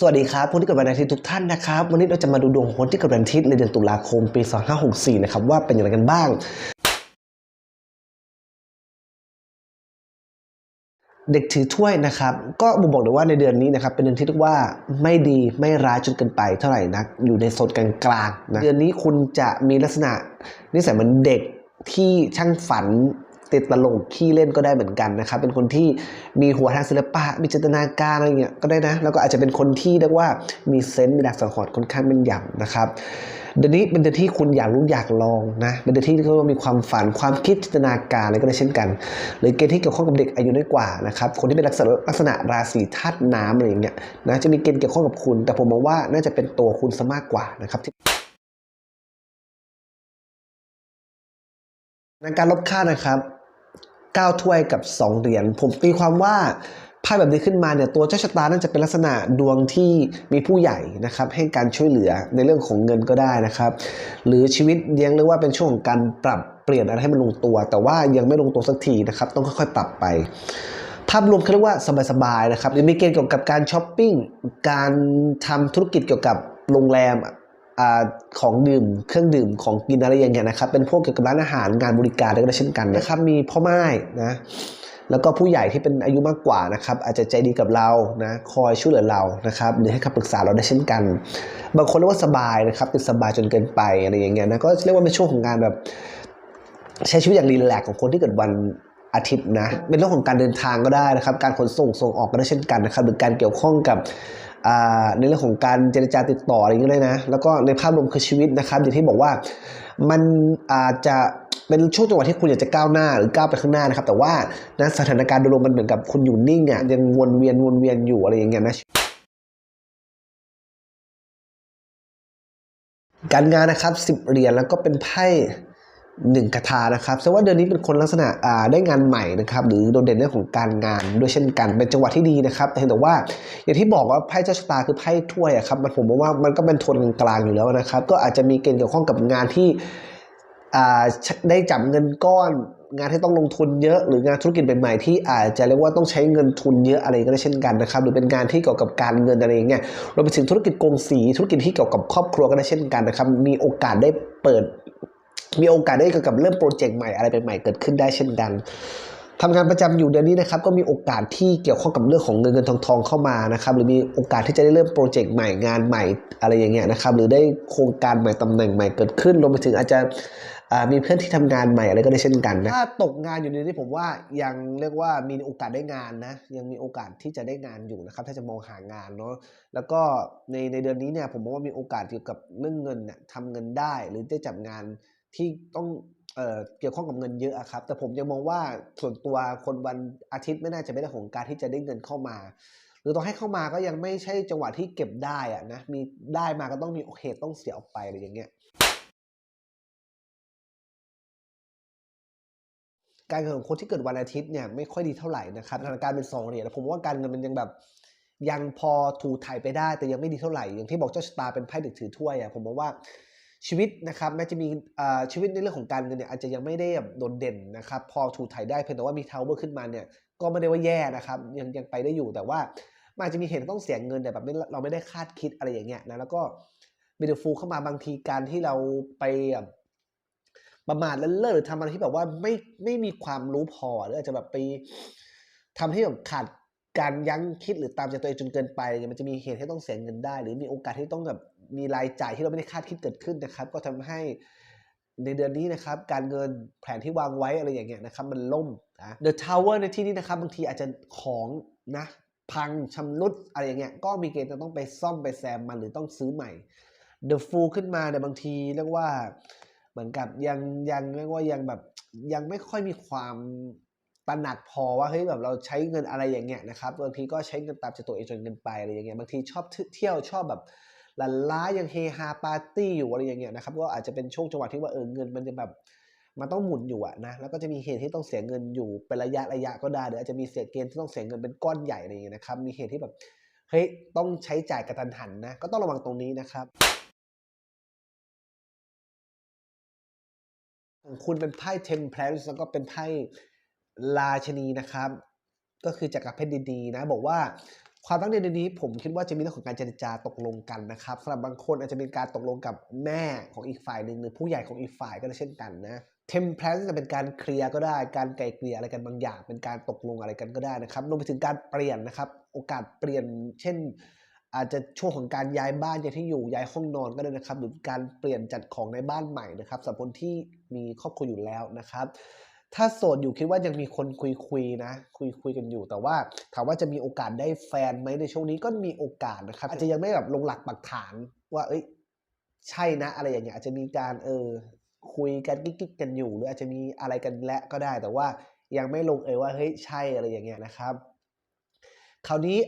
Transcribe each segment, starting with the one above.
สวัสดีครับผู้ที่เกิดวันอาทิตย์ทุกท่านนะครับ วันนี้เราจะมาดูดวงคนที่เกิดวันอาทิตย์ในเดือนตุลาคมปี 2564 นะครับ ว่าเป็นอย่างไรกันบ้าง เด็กถือถ้วยนะครับ ก็บ่งบอกเลยว่าในเดือนนี้นะครับ เป็นเดือนที่เรียกว่าไม่ดีไม่ร้ายจนเกินไปเท่าไหร่นัก อยู่ในโซนกลางๆนะเดือนนี้คุณจะมีลักษณะนิสัยเหมือนเด็กที่ช่างฝัน ติดตลกขี้เล่นก็ได้เหมือนกันนะครับ เป็นคนที่มีหัวทางศิลปะ มีจินตนาการอะไรเงี้ยก็ได้นะ แล้วก็อาจจะเป็นคนที่เรียกว่ามีเซนส์มีหลักสังหรณ์ค่อนข้างเป็นยำนะครับเดือนนี้เป็นเดือนที่คุณอยากรู้อยากลองนะ เป็นเดือนที่เขาว่ามีความฝันความคิดจินตนาการอะไรก็ได้เช่นกัน หรือเกณฑ์ที่เกี่ยวข้องกับเด็กอายุน้อยกว่านะครับ คนที่เป็นลักษณะลักษณะราศีธาตุน้ำอะไรอย่างเงี้ยนะจะมีเกณฑ์เกี่ยวข้องกับคุณ แต่ผมมองว่าน่าจะเป็นตัวคุณซะมากกว่านะครับในการลบค่านะครับ 9ถ้วยกับ 2 เหรียญผมตีความว่าไพ่แบบนี้ขึ้นมาเนี่ยตัวเจ้าชะตาน่าจะเป็นลักษณะดวงที่มีผู้ใหญ่นะครับให้การช่วยเหลือในเรื่องของเงินก็ได้นะครับ หรือชีวิตยังเรียกว่าเป็นช่วงของการปรับเปลี่ยนอะไรให้มันลงตัว แต่ว่ายังไม่ลงตัวสักทีนะครับต้องค่อยๆปรับไปภาพรวมเขาเรียกว่าสบายๆนะครับหรือมีเกณฑ์เกี่ยวกับการช้อปปิ้งการทำธุรกิจเกี่ยวกับโรงแรม ของดื่มเครื่องดื่มของกินอะไรอย่างเงี้ยนะครับเป็นพวกเกี่ยวกับร้านอาหารงานบริการอะไรก็ได้เช่นกันนะครับมีพ่อไม้นะแล้วก็ผู้ใหญ่ที่เป็นอายุมากกว่านะครับอาจจะใจดีกับเรานะคอยช่วยเหลือเรานะครับหรือให้คำปรึกษาเราได้เช่นกัน บางคนเรียกว่าสบายนะครับเป็นสบายจนเกินไปอะไรอย่างเงี้ยนะก็เรียกว่าเป็นช่วงของการแบบใช้ชีวิตอย่างรีแลกซ์ของคนที่เกิดวันอาทิตย์นะเป็นเรื่องของการเดินทางก็ได้นะครับ การขนส่งส่งออกก็ได้เช่นกันนะครับหรือการเกี่ยวข้องกับอ่า ในเรื่องของการเจรจาติดต่ออะไรอย่างเงี้ยเลยนะ แล้วก็ในภาพรวมคือชีวิตนะครับ อย่างที่บอกว่ามันอาจจะเป็นช่วงจังหวะที่คุณอยากจะก้าวหน้าหรือก้าวไปข้างหน้านะครับ แต่ว่านะสถานการณ์โดยรวมมันเหมือนกับคุณอยู่นิ่งอะยังวนเวียนวนเวียนอยู่อะไรอย่างเงี้ยนะการงานนะครับสิบเหรียญแล้วก็เป็นไพ่ หนึ่งคาถานะครับแสดงว่าเดือนนี้เป็นคนลักษณะได้งานใหม่นะครับหรือโดดเด่นเรื่องของการงานด้วยเช่นกันเป็นจังหวะที่ดีนะครับแต่เห็นแต่ว่าอย่างที่บอกว่าไพ่เจ้าชะตาคือไพ่ถ้วยอะครับมันผมมองว่ามันก็เป็นโทนกลางๆอยู่แล้วนะครับ ก็อาจจะมีเกณฑ์เกี่ยวข้องกับงานที่ได้จับเงินก้อนงานที่ต้องลงทุนเยอะหรืองานธุรกิจใหม่ๆที่อาจจะเรียกว่าต้องใช้เงินทุนเยอะอะไรก็ได้เช่นกันนะครับหรือเป็นงานที่เกี่ยวกับการเงินอะไรอย่างเงี้ยรวมไปถึงธุรกิจกงสีธุรกิจที่เกี่ยวกับครอบครัวก็ได้เช่นกันนะครับมีโอกาสได้เปิด มีโอกาสได้เกี่ยวกับเริ่มโปรเจกต์ใหม่อะไรใหม่ๆเกิดขึ้นได้เช่นกันทำงานประจำอยู่เดือนนี้นะครับก็มีโอกาสที่เกี่ยวข้องกับเรื่องของเงินเงินทองทองเข้ามานะครับหรือมีโอกาสที่จะได้เริ่มโปรเจกต์ใหม่งานใหม่อะไรอย่างเงี้ยนะครับหรือได้โครงการใหม่ตำแหน่งใหม่เกิดขึ้นรวมไปถึงอาจจะมีเพื่อนที่ทำงานใหม่อะไรก็ได้เช่นกันนะถ้าตกงานอยู่ในนี้ผมว่ายังเรียกว่ามีโอกาสได้งานนะยังมีโอกาสที่จะได้งานอยู่นะครับถ้าจะมองหางานเนาะแล้วก็ในในเดือนนี้เนี่ยผมมองว่ามีโอกาสเกี่ยวกับเรื่องเงินเนี่ยทำเงินได้หรือได้จับงาน ที่ต้องเออเกี่ยวข้องกับเงินเยอะครับ แต่ผมยังมองว่าส่วนตัวคนวันอาทิตย์ไม่น่าจะเป็นเรื่องของการที่จะได้เงินเข้ามา หรือต้องให้เข้ามาก็ยังไม่ใช่จังหวะที่เก็บได้อะนะมีได้มาก็ต้องมีเหตุต้องเสียออกไปอะไรอย่างเงี้ยการเงินของคนที่เกิดวันอาทิตย์เนี่ยไม่ค่อยดีเท่าไหร่นะครับสถานการณ์เป็นสองเหรียญแล้วผมว่าการเงินมันยังแบบยังพอถูถ่ายไปได้แต่ยังไม่ดีเท่าไหร่ อย่างที่บอกเจ้าชะตาเป็นไพ่เด็กถือถ้วยอะผมมองว่า ชีวิตนะครับแม้จะมีชีวิตในเรื่องของการเงินเนี่ยอาจจะยังไม่ได้โดดเด่นนะครับพอถูถ่ายได้เพียงแต่ว่ามีทาวเวอร์ขึ้นมาเนี่ยก็ไม่ได้ว่าแย่นะครับยังยังไปได้อยู่แต่ว่ามันอาจจะมีเหตุต้องเสียเงินแต่แบบเราไม่ได้คาดคิดอะไรอย่างเงี้ยนะแล้วก็มีเดฟูเข้ามาบางทีการที่เราไปบบประมาทเลินเล่อหรือทำอะไรที่แบบว่าไม่ไม่มีความรู้พอหรืออาจจะแบบไปทำให้แบบขาดการยั้งคิดหรือตามใจตัวเองจนเกินไปเนี่ยมันจะมีเหตุให้ต้องเสียเงินได้ หรือมีโอกาสที่ต้องแบบ มีรายจ่ายที่เราไม่ได้คาดคิดเกิดขึ้นนะครับ ก็ทำให้ในเดือนนี้นะครับการเงินแผนที่วางไว้อะไรอย่างเงี้ยนะครับมันล่มนะ The Tower ในที่นี้นะครับบางทีอาจจะของนะพังชำรุดอะไรอย่างเงี้ยก็มีเกณฑ์จะต้องไปซ่อมไปแซมมันหรือต้องซื้อใหม่ The Fool ขึ้นมาเนี่ยบางทีเรียกว่าเหมือนกับยังยังเรียกว่ายังแบบยังไม่ค่อยมีความตระหนักพอว่าเฮ้ยแบบเราใช้เงินอะไรอย่างเงี้ยนะครับบางทีก็ใช้เงินตามใจตัวเองจนเกินไปอะไรอย่างเงี้ยบางทีชอบเที่ยวชอบแบบ หลั่นล้ายังเฮฮาปาร์ตี้อยู่อะไรอย่างเงี้ยนะครับก็อาจจะเป็นช่วงจังหวะที่ว่าเออเงินมันจะแบบมันต้องหมุนอยู่อะนะแล้วก็จะมีเหตุที่ต้องเสียเงินอยู่เป็นระยะระยะก็ได้หรืออาจจะมีเศษเกณฑ์ที่ต้องเสียเงินเป็นก้อนใหญ่อะไรอย่างเงี้ยนะครับมีเหตุที่แบบเฮ้ยต้องใช้จ่ายกระทันหันนะก็ต้องระวังตรงนี้นะครับของคุณเป็นไพ่ Temperance แล้วก็เป็นไพ่ราชนีนะครับ ก็คือจักรเพชรดีๆนะ บอกว่า ความรักในเดือนนี้ผมคิดว่าจะมีเรื่องของการเจรจาตกลงกันนะครับสำหรับบางคนอาจจะเป็นการตกลงกับแม่ของอีกฝ่ายหนึ่งหรือผู้ใหญ่ของอีกฝ่ายก็ได้เช่นกันนะเทมเพลสจะเป็นการเคลียร์ก็ได้ การไกลเกลี่ยอะไรกันบางอย่าง เป็นการตกลงอะไรกันก็ได้นะครับรวมไปถึงการเปลี่ยนนะครับ โอกาสเปลี่ยน เช่น อาจจะช่วงของการย้ายบ้านย้ายที่อยู่ย้ายห้องนอนก็ได้นะครับ หรือการเปลี่ยนจัดของในบ้านใหม่นะครับสำหรับคนที่มีครอบครัวอยู่แล้วนะครับ ถ้าโสดอยู่คิดว่ายังมีคนคุยคุยๆนะ คุยคุยกันอยู่ แต่ว่าถามว่าจะมีโอกาสได้แฟนไหมในช่วงนี้ก็มีโอกาสนะครับ อาจจะยังไม่แบบลงหลักปักฐาน ว่า เอ้ย ใช่นะ อะไรอย่างเงี้ยอาจจะมีการเออคุยกันกิ๊กกันอยู่ หรืออาจจะมีอะไรกันและก็ได้ แต่ว่ายังไม่ลงเอยว่าเฮ้ยใช่อะไรอย่างเงี้ยนะครับ คราวนี้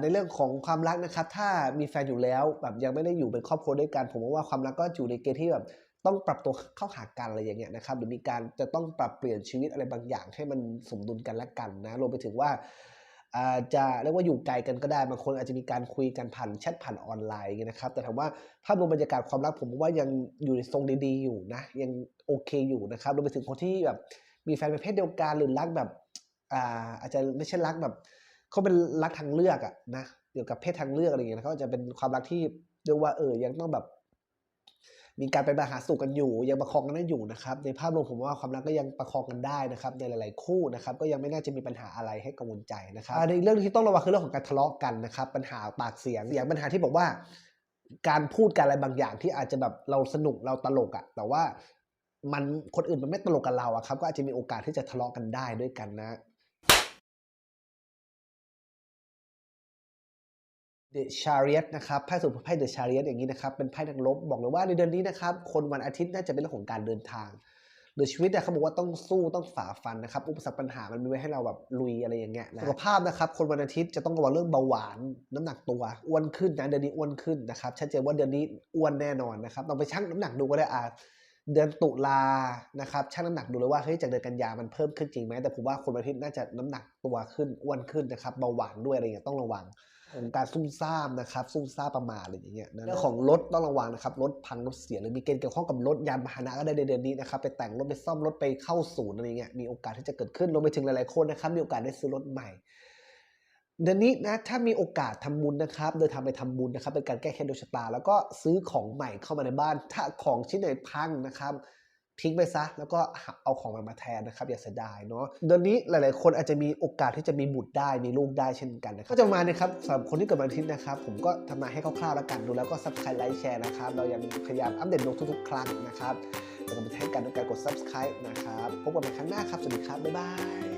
ในเรื่องของความรักนะครับ ถ้ามีแฟนอยู่แล้วแบบยังไม่ได้อยู่เป็นครอบครัวด้วยกันผมว่าความรักก็อยู่ในเกณฑ์ที่แบบ ต้องปรับตัวเข้าหากันอะไรอย่างเงี้ยนะครับหรือมีการจะต้องปรับเปลี่ยนชีวิตอะไรบางอย่าง ให้มันสมดุลกันและกันนะรวมไปถึงว่าอาจะเรียกว่าอยู่ไกลกันก็ได้บางคนอาจจะมีการคุยกันผ่านแชทผ่านออนไลน์นะครับ แต่ถามว่าภาพรวมบรรยากาศความรักผมว่ายังอยู่ในทรงดีๆอยู่นะยังโอเคอยู่นะครับรวมไปถึงคนที่แบบมีแฟนเป็นเพศเดียวกันหรือรักแบบอาอาจจะไม่ใช่รักแบบเขาเป็นรักทางเลือกอะนะเกี่ยวกับเพศทางเลือกอะไรอย่างเงี้ยเขาจะเป็นความรักที่เรียกว่าเออยังต้องแบบ มีการไปมาหาสู่กันอยู่ ยังประคองกันได้อยู่นะครับในภาพรวมผมว่าความรักก็ยังประคองกันได้นะครับในหลาย ๆ คู่นะครับก็ยังไม่น่าจะมีปัญหาอะไรให้กังวลใจนะครับอ่าในเรื่องที่ต้องระวังคือเรื่องของการทะเลาะกันนะครับปัญหาปากเสียงอย่างปัญหาที่บอกว่า การพูดกันอะไรบางอย่างที่อาจจะแบบเราสนุกเราตลกอะแต่ว่ามันคนอื่นมันไม่ตลกกับเราอะครับก็อาจจะมีโอกาสที่จะทะเลาะกันได้ด้วยกันนะ เดอะชาริ t นะครับไพ่สุดไพ่เดอะชาริ t อย่างนี้นะครับเป็นไพ่นักรบบอกเลยว่าในเดือนนี้นะครับคนวันอาทิตย์น่าจะเป็นเรื่องของการเดินทาง หรือชีวิตเนี่ยเขาบอกว่าต้องสู้ต้องฝ่าฟันนะครับอุปสรรคปัญหามันมีไว้ให้เราแบบลุยอะไรอย่างเงี้ยนะสุขภาพนะครับคนวันอาทิตย์จะต้องระวังเรื่องเบาหวานน้ำหนักตัวอ้วนขึ้นนะเดือนนี้อ้วนขึ้นนะครับชัดเจนว่าเดือนนี้อ้วนแน่นอนนะครับลองไปชั่งน้ำหนักดูก็ได้อ่า เดือนตุลานะครับชั่งน้ำหนักดูเลยว่าเฮ้ยจากเดือนกันยามันเพิ่มขึ้นจริงไหมแต่ผมว่าคนวันอาทิตย์น่าจะน้ำหนักตัวขึ้นอ้วนขึ้นนะครับเบาหวานด้วยอะไรเงี้ยต้องระวังของการซุ่มซ่ามนะครับซุ่มซ่ามประมาทอะไรอย่างเงี้ยนะเรื่องของรถต้องระวังนะครับรถพังรถเสียหรือมีเกณฑ์เกี่ยวข้องกับรถยานพาหนะก็ได้ในเดือนนี้นะครับไปแต่งรถไปซ่อมรถไปเข้าศูนย์อะไรเงี้ยมีโอกาสที่จะเกิดขึ้นรวมไปถึงหลายๆคนนะครับมีโอกาสได้ซื้อรถใหม่เดือนนี้นะถ้ามีโอกาสทำบุญนะครับเดินทาไปทำบุญนะครับเป็นการแก้เคล็ดวงชะตา แล้วก็ซื้อของใหม่เข้ามาในบ้าน ถ้าของชิ้นไหนพังนะครับทิ้งไปซะแล้วก็เอาของใหม่มาแทนนะครับอย่าเสียดายเนาะเดือนนี้หลาย ๆ คนอาจจะมีโอกาสที่จะมีบุตรได้มีลูกได้เช่นกันนะครับก็จะมานะครับสำหรับคนที่เกิดวันอาทิตย์นะครับ ผมก็ทำมาให้คร่าว ๆ แล้วกันดูแล้วก็ subscribe ไลค์แชร์นะครับ เรายังพยายามอัปเดตลงทุก ๆ ครั้งนะครับแล้วก็ไปให้กันด้วยการกด subscribe นะครับพบกันใหม่ครั้งหน้าครับสวัสดีครับบ๊ายบาย